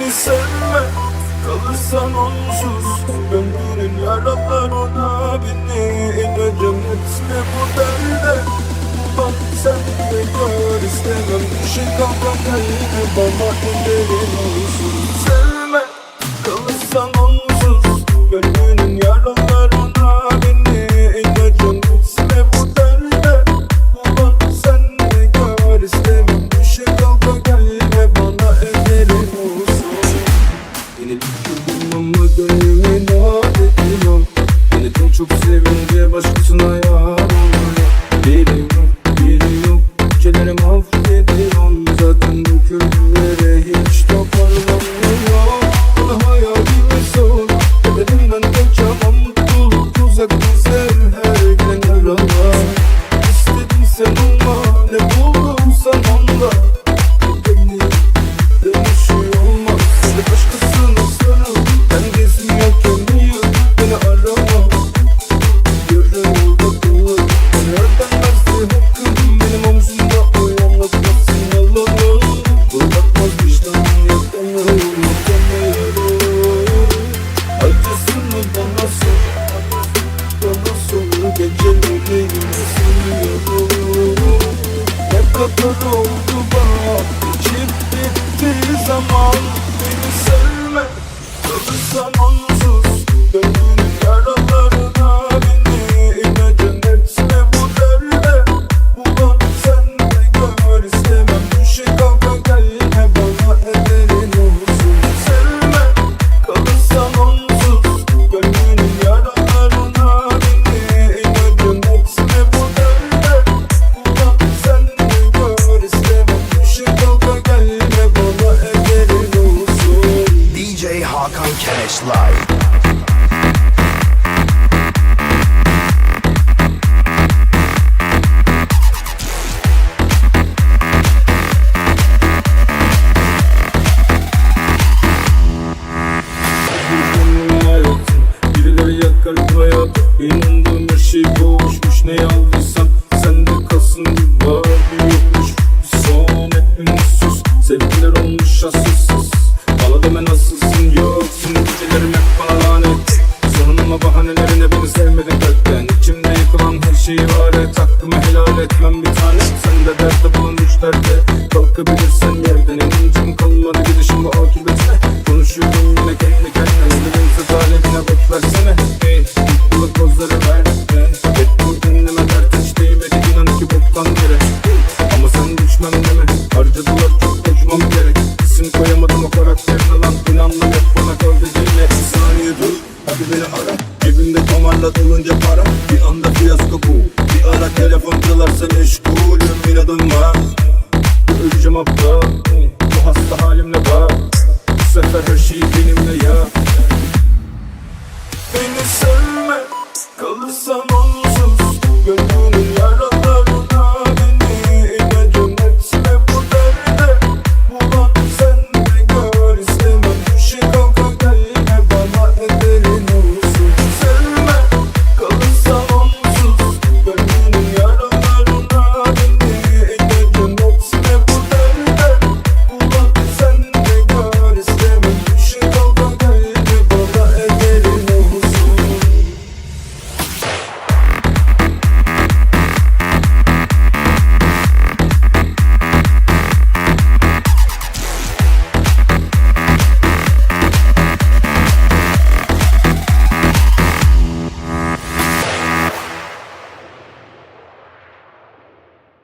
Beni sevme Kalırsan onsuz. Gönlünün yaralarına Beni ineceğim etme bu derde Bak sen de gör istemem. Şey kalmadan yine. Bana ellerin olsun Oldu bana İçip bitti zaman. Beni sevme Kalırsan onsuz. Gönlünün Hayat İnandığım her şey boşmuş Ne aldıysan sende kalsın Var yokmuş. Son hep mutsuz Sevgiler olmuş asılsız Bana deme nasılsın yoksun Gecelerim hep bana lanet. Sonunma bahanelerine beni sevmedin kalpten. İçimde yıkılan her şeyi var et. Hakkımı helal etmem bir tane. Sen de derde bulun üç derde Kalkabilirsen koyamadım o karakterine lan İnanmam hep bana dinle. Bir saniye dur hadi beni ara. Cebimde tomarla dolunca para. Bir anda fiyasko bu. Bir ara telefon çalarsa meşgulüm inadım var Öleceğim abla. Bu hasta halimle bak. Bu sefer her şey